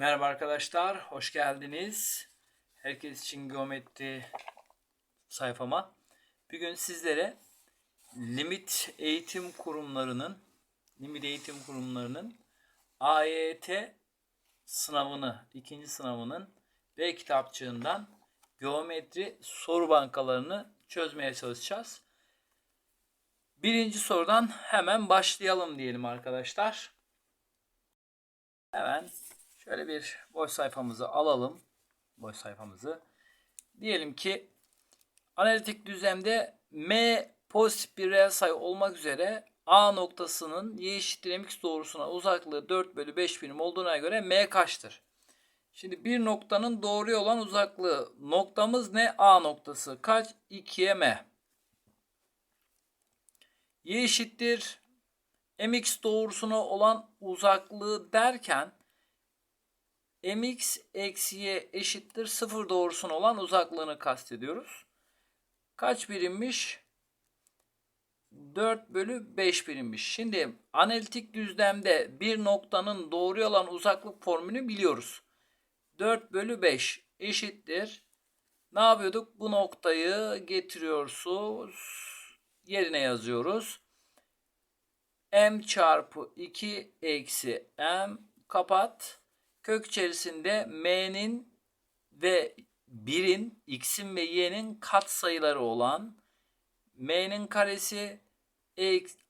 Merhaba arkadaşlar, hoş geldiniz. Herkes için geometri sayfama. Bugün sizlere limit eğitim kurumlarının limit eğitim kurumlarının AYT sınavını, ikinci sınavının B kitapçığından geometri soru bankalarını çözmeye çalışacağız. Birinci sorudan hemen başlayalım diyelim arkadaşlar. Hemen şöyle bir boş sayfamızı alalım. Boş sayfamızı. Diyelim ki analitik düzlemde M pozitif bir reel sayı olmak üzere A noktasının y eşittir mx doğrusuna uzaklığı 4 bölü 5 birim olduğuna göre M kaçtır? Şimdi bir noktanın doğruya olan uzaklığı. Noktamız ne? A noktası. Kaç? 2'ye M. Y eşittir mx doğrusuna olan uzaklığı derken mx eksi y eşittir 0 doğrusuna olan uzaklığını kastediyoruz. Kaç birimmiş? 4 bölü 5 birimmiş. Şimdi analitik düzlemde bir noktanın doğruya olan uzaklık formülünü biliyoruz. 4 bölü 5 eşittir. Ne yapıyorduk? Bu noktayı getiriyoruz. Yerine yazıyoruz. m çarpı 2 eksi m kapat. Kök içerisinde m'nin ve 1'in x'in ve y'nin kat sayıları olan m'nin karesi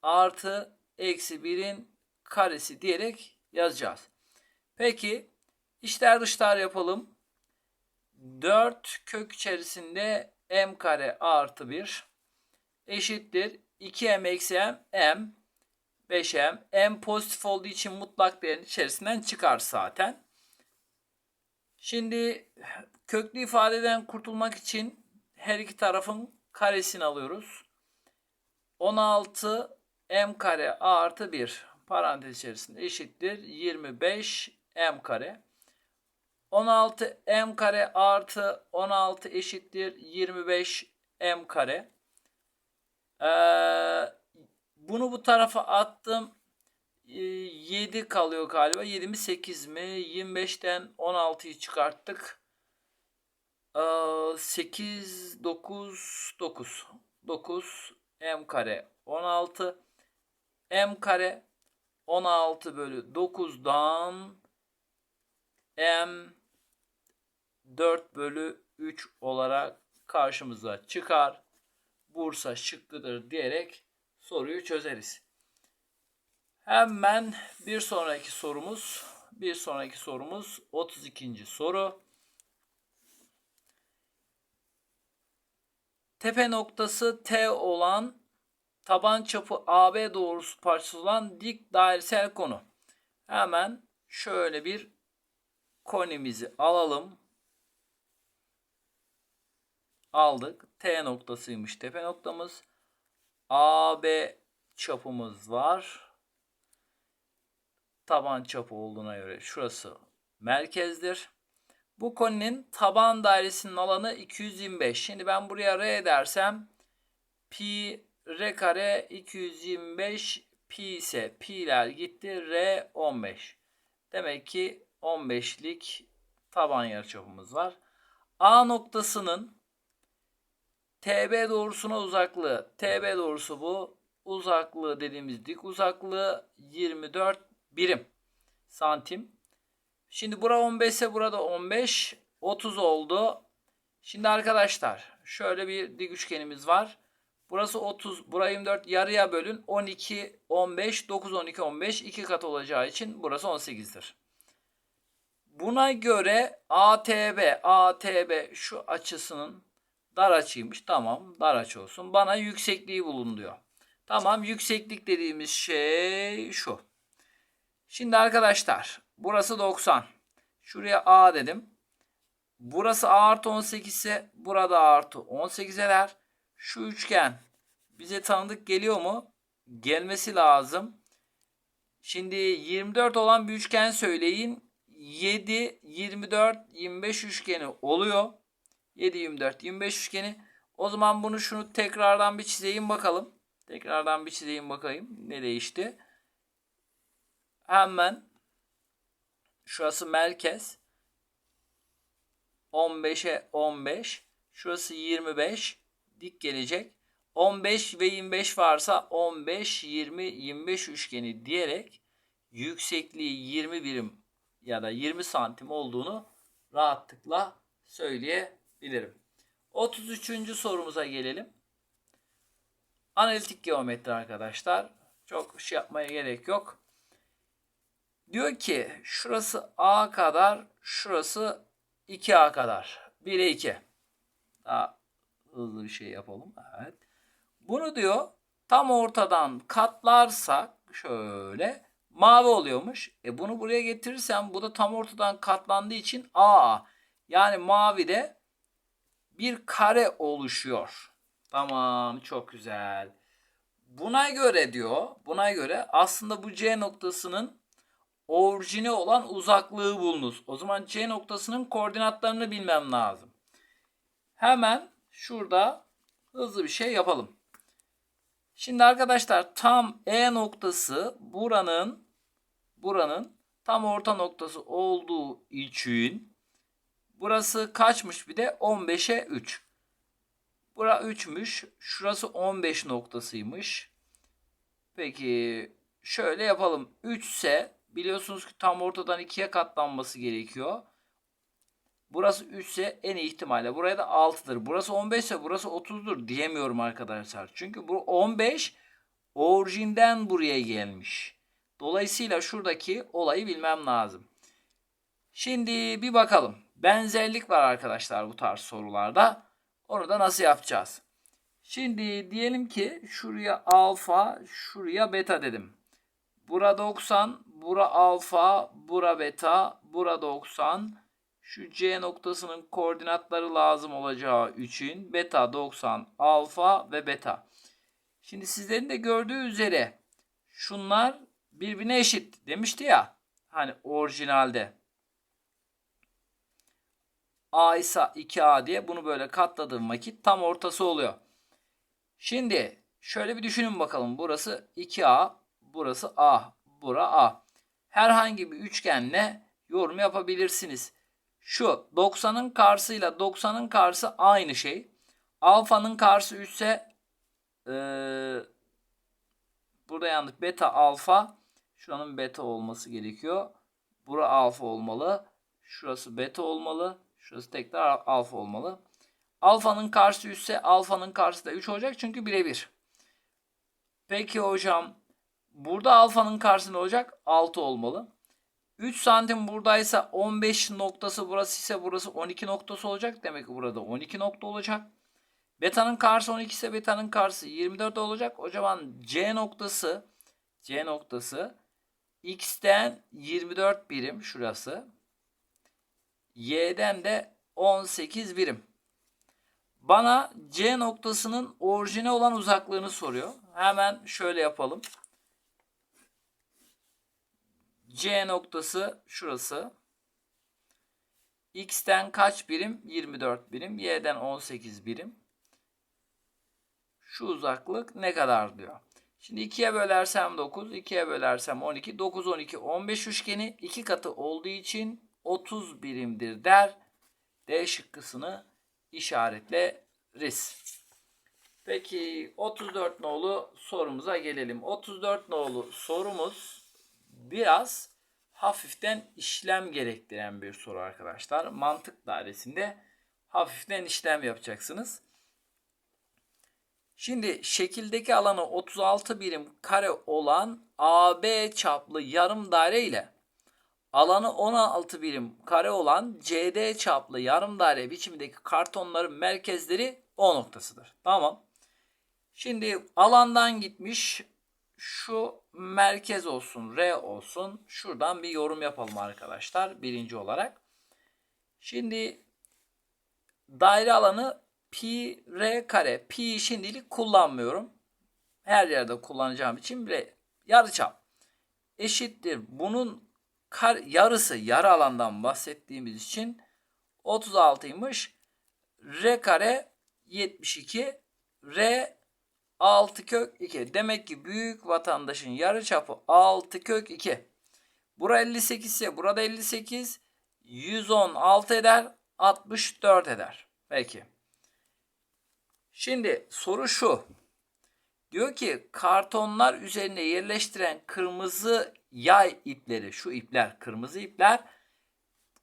artı eksi 1'in karesi diyerek yazacağız. Peki içler dışlar yapalım. 4 kök içerisinde m kare artı 1 eşittir 2m eksi m m 5m m pozitif olduğu için mutlak değerin içerisinden çıkar zaten. Şimdi köklü ifadeden kurtulmak için her iki tarafın karesini alıyoruz. 16 m kare artı 1 parantez içerisinde eşittir 25 m kare. 16 m kare artı 16 eşittir 25 m kare. Ee, bunu bu tarafa attım. 7 ee, kalıyor galiba. 7 mi 8 mi? 25'ten 16'yı çıkarttık. 8, 9, 9. 9 m kare 16. m kare 16 bölü 9'dan m 4 bölü 3 olarak karşımıza çıkar. Bursa şıkkıdır diyerek soruyu çözeriz. Hemen bir sonraki sorumuz. Bir sonraki sorumuz 32. soru. Tepe noktası T olan taban çapı AB doğrusu parçası olan dik dairesel konu. Hemen şöyle bir konimizi alalım. Aldık. T noktasıymış tepe noktamız. AB çapımız var taban çapı olduğuna göre şurası merkezdir. Bu koninin taban dairesinin alanı 225. Şimdi ben buraya R dersem pi R kare 225 pi ise pi'ler gitti R 15. Demek ki 15'lik taban yarıçapımız var. A noktasının TB doğrusuna uzaklığı. TB doğrusu bu. Uzaklığı dediğimiz dik uzaklığı 24 birim santim. Şimdi bura 15 ise burada 15 30 oldu. Şimdi arkadaşlar şöyle bir dik üçgenimiz var. Burası 30, burayı 24 yarıya bölün. 12, 15, 9, 12, 15 iki kat olacağı için burası 18'dir. Buna göre ATB, ATB şu açısının dar açıymış. Tamam dar açı olsun. Bana yüksekliği bulun diyor. Tamam yükseklik dediğimiz şey şu. Şimdi arkadaşlar burası 90. Şuraya A dedim. Burası A artı 18 ise burada A artı 18 eder. Şu üçgen bize tanıdık geliyor mu? Gelmesi lazım. Şimdi 24 olan bir üçgen söyleyin. 7, 24, 25 üçgeni oluyor. 7, 24, 25 üçgeni. O zaman bunu şunu tekrardan bir çizeyim bakalım. Tekrardan bir çizeyim bakayım. Ne değişti? hemen Şurası merkez. 15'e 15. Şurası 25. Dik gelecek. 15 ve 25 varsa 15, 20, 25 üçgeni diyerek yüksekliği 20 birim ya da 20 santim olduğunu rahatlıkla söyleyebilirim. 33. sorumuza gelelim. Analitik geometri arkadaşlar. Çok şey yapmaya gerek yok. Diyor ki şurası A kadar, şurası 2A kadar. 1'e 2. Daha hızlı bir şey yapalım. Evet. Bunu diyor tam ortadan katlarsak şöyle mavi oluyormuş. E bunu buraya getirirsem bu da tam ortadan katlandığı için A. Yani mavi de bir kare oluşuyor. Tamam çok güzel. Buna göre diyor, buna göre aslında bu C noktasının orijini olan uzaklığı bulunuz. O zaman C noktasının koordinatlarını bilmem lazım. Hemen şurada hızlı bir şey yapalım. Şimdi arkadaşlar tam E noktası buranın buranın tam orta noktası olduğu için burası kaçmış bir de 15'e 3. Bura 3'müş. Şurası 15 noktasıymış. Peki şöyle yapalım. 3 ise biliyorsunuz ki tam ortadan 2'ye katlanması gerekiyor. Burası 3 ise en iyi ihtimalle buraya da 6'dır. Burası 15 ise burası 30'dur diyemiyorum arkadaşlar. Çünkü bu 15 orijinden buraya gelmiş. Dolayısıyla şuradaki olayı bilmem lazım. Şimdi bir bakalım. Benzerlik var arkadaşlar bu tarz sorularda. Onu da nasıl yapacağız? Şimdi diyelim ki şuraya alfa, şuraya beta dedim. Bura 90, bura alfa, bura beta, bura 90. Şu C noktasının koordinatları lazım olacağı için beta 90, alfa ve beta. Şimdi sizlerin de gördüğü üzere şunlar birbirine eşit demişti ya. Hani orijinalde. A ise 2A diye bunu böyle katladığım vakit tam ortası oluyor. Şimdi şöyle bir düşünün bakalım. Burası 2A, burası A, bura A. Herhangi bir üçgenle yorum yapabilirsiniz. Şu 90'ın karşısıyla 90'ın karşısı aynı şey. Alfa'nın karşısı 3 ise ee, burada yanlış beta alfa şuranın beta olması gerekiyor. Bura alfa olmalı. Şurası beta olmalı. Şurası tekrar alfa olmalı. Alfanın karşısı 3 ise alfanın karşısı da 3 olacak çünkü birebir. Peki hocam burada alfanın karşısı ne olacak? 6 olmalı. 3 santim buradaysa 15 noktası burası ise burası 12 noktası olacak. Demek ki burada 12 nokta olacak. Beta'nın karşısı 12 ise beta'nın karşısı 24 olacak. O zaman C noktası C noktası X'ten 24 birim şurası. Y'den de 18 birim. Bana C noktasının orijine olan uzaklığını soruyor. Hemen şöyle yapalım. C noktası şurası. X'ten kaç birim? 24 birim. Y'den 18 birim. Şu uzaklık ne kadar diyor. Şimdi 2'ye bölersem 9, 2'ye bölersem 12. 9, 12, 15 üçgeni 2 katı olduğu için 30 birimdir der. D şıkkısını işaretleriz. Peki 34 nolu sorumuza gelelim. 34 nolu sorumuz biraz hafiften işlem gerektiren bir soru arkadaşlar. Mantık dairesinde hafiften işlem yapacaksınız. Şimdi şekildeki alanı 36 birim kare olan AB çaplı yarım daire ile alanı 16 birim kare olan CD çaplı yarım daire biçimindeki kartonların merkezleri O noktasıdır. Tamam. Şimdi alandan gitmiş şu merkez olsun, R olsun. Şuradan bir yorum yapalım arkadaşlar birinci olarak. Şimdi daire alanı pi r kare. Pi şimdilik kullanmıyorum. Her yerde kullanacağım için R yarıçap eşittir. Bunun kar, yarısı yarı alandan bahsettiğimiz için 36'ymış. R kare 72. R 6 kök 2. Demek ki büyük vatandaşın yarı çapı 6 kök 2. Bura 58 ise burada 58. 116 eder. 64 eder. Peki. Şimdi soru şu. Diyor ki kartonlar üzerine yerleştiren kırmızı yay ipleri, şu ipler, kırmızı ipler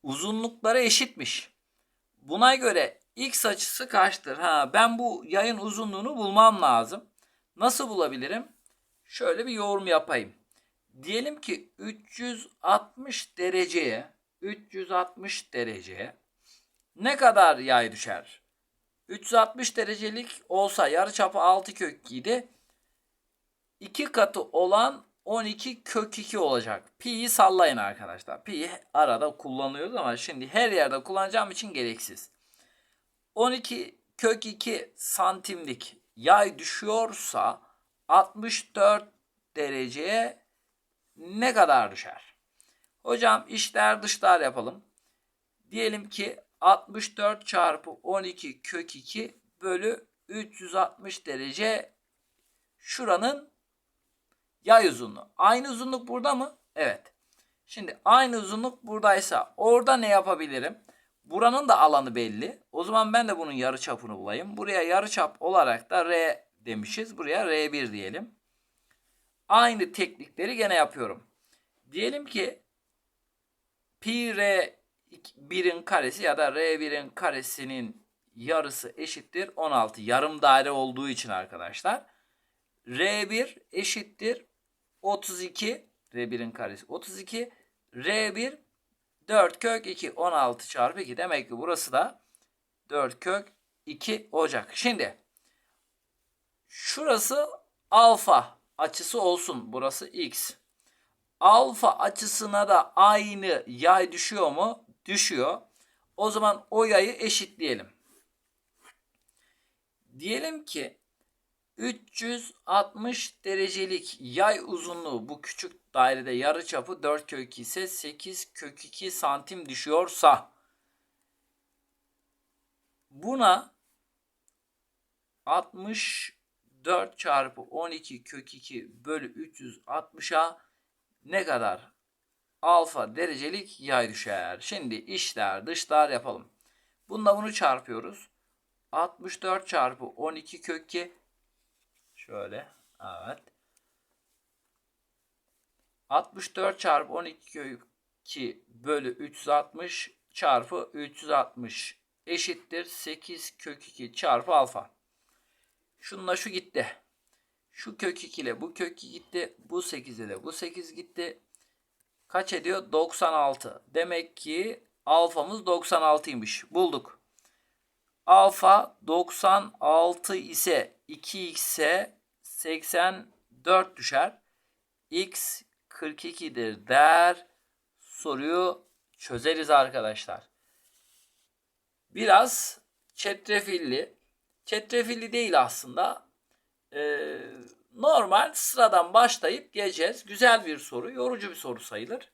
uzunlukları eşitmiş. Buna göre x açısı kaçtır? Ha, ben bu yayın uzunluğunu bulmam lazım. Nasıl bulabilirim? Şöyle bir yorum yapayım. Diyelim ki 360 dereceye 360 dereceye ne kadar yay düşer? 360 derecelik olsa yarıçapı 6 kök 2 idi. 2 katı olan 12 kök 2 olacak. Pi'yi sallayın arkadaşlar. Pi'yi arada kullanıyoruz ama şimdi her yerde kullanacağım için gereksiz. 12 kök 2 santimlik yay düşüyorsa 64 dereceye ne kadar düşer? Hocam işler dışlar yapalım. Diyelim ki 64 çarpı 12 kök 2 bölü 360 derece şuranın yay uzunluğu. Aynı uzunluk burada mı? Evet. Şimdi aynı uzunluk buradaysa orada ne yapabilirim? Buranın da alanı belli. O zaman ben de bunun yarı çapını bulayım. Buraya yarı çap olarak da R demişiz. Buraya R1 diyelim. Aynı teknikleri gene yapıyorum. Diyelim ki pi R 1'in karesi ya da R1'in karesinin yarısı eşittir 16. Yarım daire olduğu için arkadaşlar. R1 eşittir 32. R1'in karesi 32. R1 4 kök 2 16 çarpı 2 demek ki burası da 4 kök 2 olacak. Şimdi şurası alfa açısı olsun. Burası x. Alfa açısına da aynı yay düşüyor mu? Düşüyor. O zaman o yayı eşitleyelim. Diyelim ki 360 derecelik yay uzunluğu bu küçük dairede yarıçapı 4 kök 2 ise 8 kök 2 santim düşüyorsa buna 64 çarpı 12 kök 2 bölü 360'a ne kadar alfa derecelik yay düşer. Şimdi işler dışlar yapalım. Bununla bunu çarpıyoruz. 64 çarpı 12 kök 2 şöyle evet 64 çarpı 12 kök 2 bölü 360 çarpı 360 eşittir 8 kök 2 çarpı alfa. Şununla şu gitti. Şu kök 2 ile bu kök 2 gitti. Bu 8 ile bu 8 gitti. Kaç ediyor? 96. Demek ki alfamız 96'ymış. Bulduk. Alfa 96 ise 2x'e 84 düşer. x 42'dir der. Soruyu çözeriz arkadaşlar. Biraz çetrefilli. Çetrefilli değil aslında. Ee, normal sıradan başlayıp geleceğiz. Güzel bir soru. Yorucu bir soru sayılır.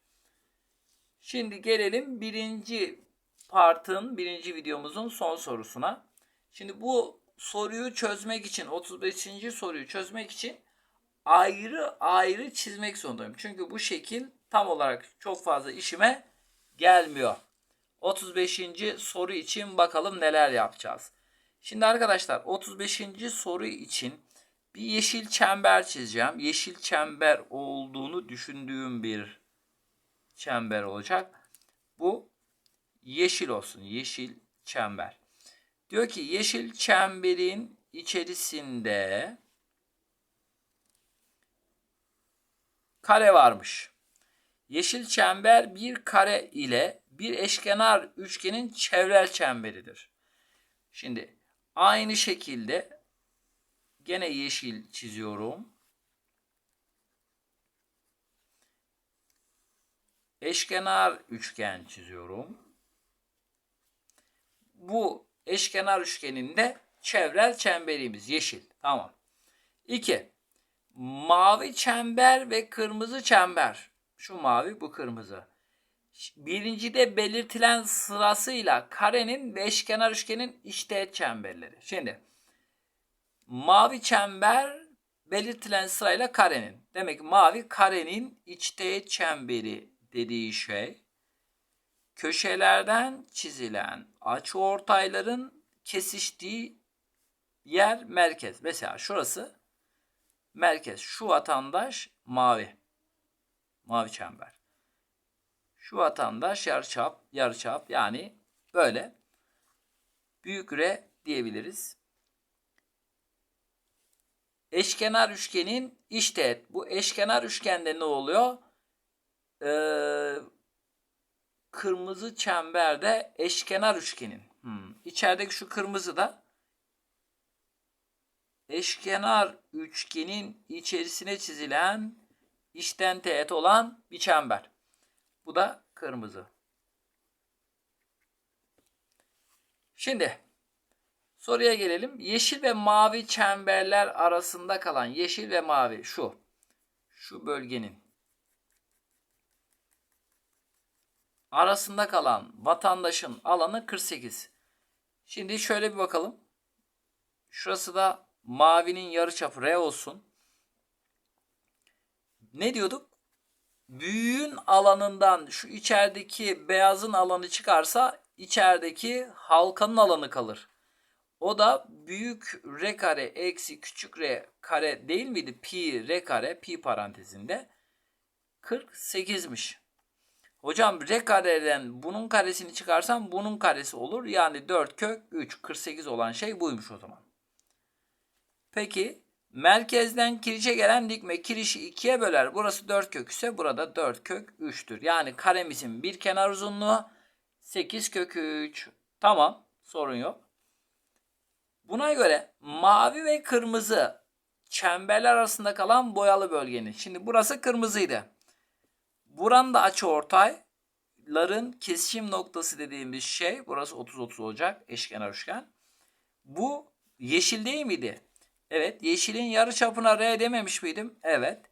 Şimdi gelelim birinci partın, birinci videomuzun son sorusuna. Şimdi bu soruyu çözmek için, 35. soruyu çözmek için ayrı ayrı çizmek zorundayım. Çünkü bu şekil tam olarak çok fazla işime gelmiyor. 35. soru için bakalım neler yapacağız. Şimdi arkadaşlar 35. soru için bir yeşil çember çizeceğim. Yeşil çember olduğunu düşündüğüm bir çember olacak. Bu yeşil olsun. Yeşil çember. Diyor ki yeşil çemberin içerisinde kare varmış. Yeşil çember bir kare ile bir eşkenar üçgenin çevrel çemberidir. Şimdi aynı şekilde gene yeşil çiziyorum. Eşkenar üçgen çiziyorum. Bu eşkenar üçgenin de çevrel çemberimiz yeşil. Tamam. 2. Mavi çember ve kırmızı çember. Şu mavi bu kırmızı. Birincide belirtilen sırasıyla karenin ve eşkenar üçgenin içteğet çemberleri. Şimdi mavi çember belirtilen sırayla karenin. Demek ki mavi karenin içteğet çemberi dediği şey köşelerden çizilen açıortayların kesiştiği yer merkez. Mesela şurası merkez. Şu vatandaş mavi. Mavi çember. Şu vatandaş yarıçap, yarıçap yani böyle büyük R diyebiliriz. Eşkenar üçgenin teğet. Bu eşkenar üçgende ne oluyor? Ee, kırmızı çemberde eşkenar üçgenin. Hmm. İçerideki şu kırmızı da eşkenar üçgenin içerisine çizilen içten teğet olan bir çember. Bu da kırmızı. Şimdi soruya gelelim. Yeşil ve mavi çemberler arasında kalan yeşil ve mavi şu. Şu bölgenin arasında kalan vatandaşın alanı 48. Şimdi şöyle bir bakalım. Şurası da mavinin yarıçapı R olsun. Ne diyorduk? Büyüğün alanından şu içerideki beyazın alanı çıkarsa içerideki halkanın alanı kalır. O da büyük R kare eksi küçük R kare değil miydi? Pi R kare pi parantezinde 48'miş. Hocam R kareden bunun karesini çıkarsam bunun karesi olur. Yani 4 kök 3 48 olan şey buymuş o zaman. Peki merkezden kirişe gelen dikme kirişi ikiye böler. Burası 4 kök ise burada 4 kök 3'tür. Yani karemizin bir kenar uzunluğu 8 kök 3. Tamam sorun yok. Buna göre mavi ve kırmızı çemberler arasında kalan boyalı bölgenin. Şimdi burası kırmızıydı. Buranın da açı ortayların kesişim noktası dediğimiz şey burası 30-30 olacak eşkenar üçgen. Bu yeşil değil miydi? Evet. Yeşilin yarı çapına R dememiş miydim? Evet.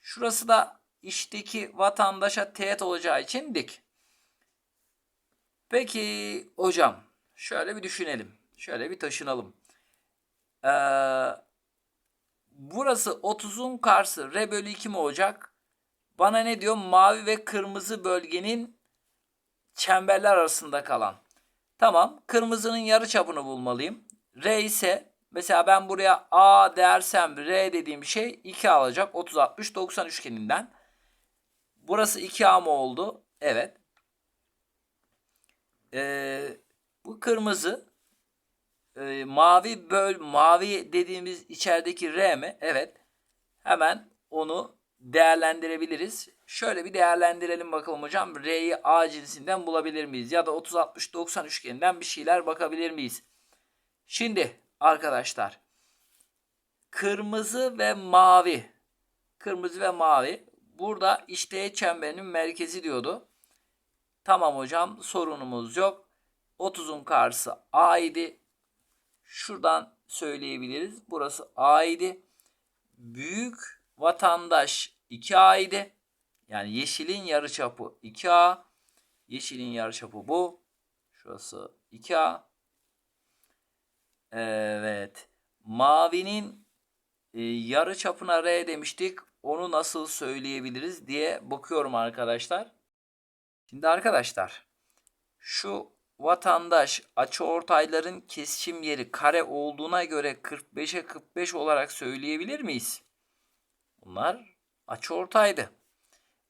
Şurası da içteki vatandaşa teğet olacağı için dik. Peki hocam şöyle bir düşünelim. Şöyle bir taşınalım. Ee, burası 30'un karşı R bölü 2 mi olacak? Bana ne diyor? Mavi ve kırmızı bölgenin çemberler arasında kalan. Tamam. Kırmızının yarı çapını bulmalıyım. R ise mesela ben buraya A dersem R dediğim şey 2 alacak. 30 60 90 üçgeninden. Burası 2A mı oldu? Evet. Ee, bu kırmızı e, mavi böl mavi dediğimiz içerideki R mi? Evet. Hemen onu değerlendirebiliriz. Şöyle bir değerlendirelim bakalım hocam. R'yi A cinsinden bulabilir miyiz? Ya da 30 60 90 üçgeninden bir şeyler bakabilir miyiz? Şimdi arkadaşlar kırmızı ve mavi kırmızı ve mavi burada işte çemberinin merkezi diyordu. Tamam hocam sorunumuz yok. 30'un karşısı A idi. Şuradan söyleyebiliriz. Burası A idi. Büyük vatandaş 2A idi. Yani yeşilin yarıçapı 2A. Yeşilin yarıçapı bu. Şurası 2A. Evet. Mavinin e, yarı çapına R demiştik. Onu nasıl söyleyebiliriz diye bakıyorum arkadaşlar. Şimdi arkadaşlar şu vatandaş açıortayların kesişim yeri kare olduğuna göre 45'e 45 olarak söyleyebilir miyiz? Bunlar açıortaydı.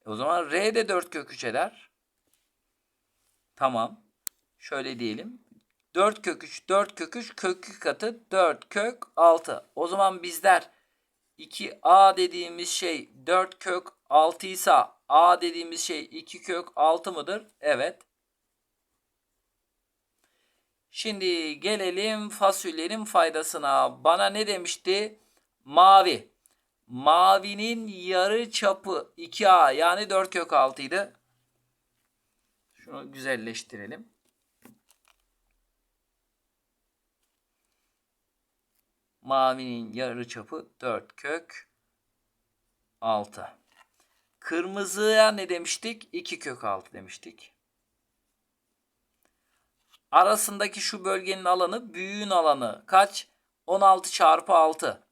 E o zaman R de 4 kök 3 eder. Tamam. Şöyle diyelim. 4 kök 3, 4 kök 3 kök 2 katı 4 kök 6. O zaman bizler 2a dediğimiz şey 4 kök 6 ise a dediğimiz şey 2 kök 6 mıdır? Evet. Şimdi gelelim fasulyenin faydasına. Bana ne demişti? Mavi. Mavinin yarı çapı 2a yani 4 kök 6 idi. Şunu güzelleştirelim. Mavinin yarı çapı 4 kök 6. Kırmızıya ne demiştik? 2 kök 6 demiştik. Arasındaki şu bölgenin alanı büyüğün alanı kaç? 16 çarpı 6.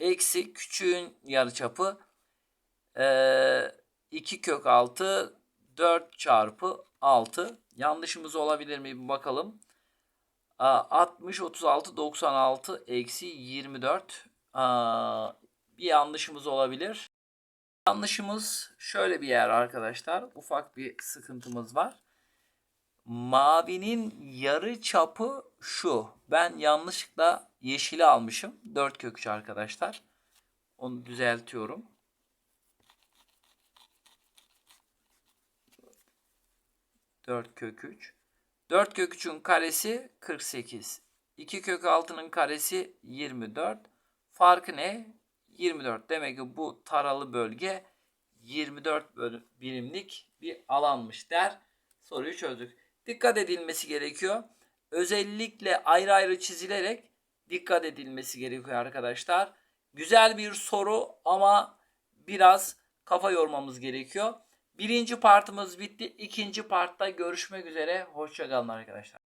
Eksi küçüğün yarıçapı. Ee, 2 kök 6 4 çarpı 6. Yanlışımız olabilir mi bir bakalım. Aa, 60 36 96 eksi 24. Aa, bir yanlışımız olabilir. Yanlışımız şöyle bir yer arkadaşlar. Ufak bir sıkıntımız var. Mavinin yarı çapı şu. Ben yanlışlıkla yeşili almışım. 4 kök 3 arkadaşlar. Onu düzeltiyorum. Dört kök 3. 4 kök 3'ün karesi 48. 2 kök 6'nın karesi 24. Farkı ne? 24. Demek ki bu taralı bölge 24 böl- birimlik bir alanmış der. Soruyu çözdük. Dikkat edilmesi gerekiyor. Özellikle ayrı ayrı çizilerek dikkat edilmesi gerekiyor arkadaşlar. Güzel bir soru ama biraz kafa yormamız gerekiyor. Birinci partımız bitti. İkinci partta görüşmek üzere. Hoşçakalın arkadaşlar.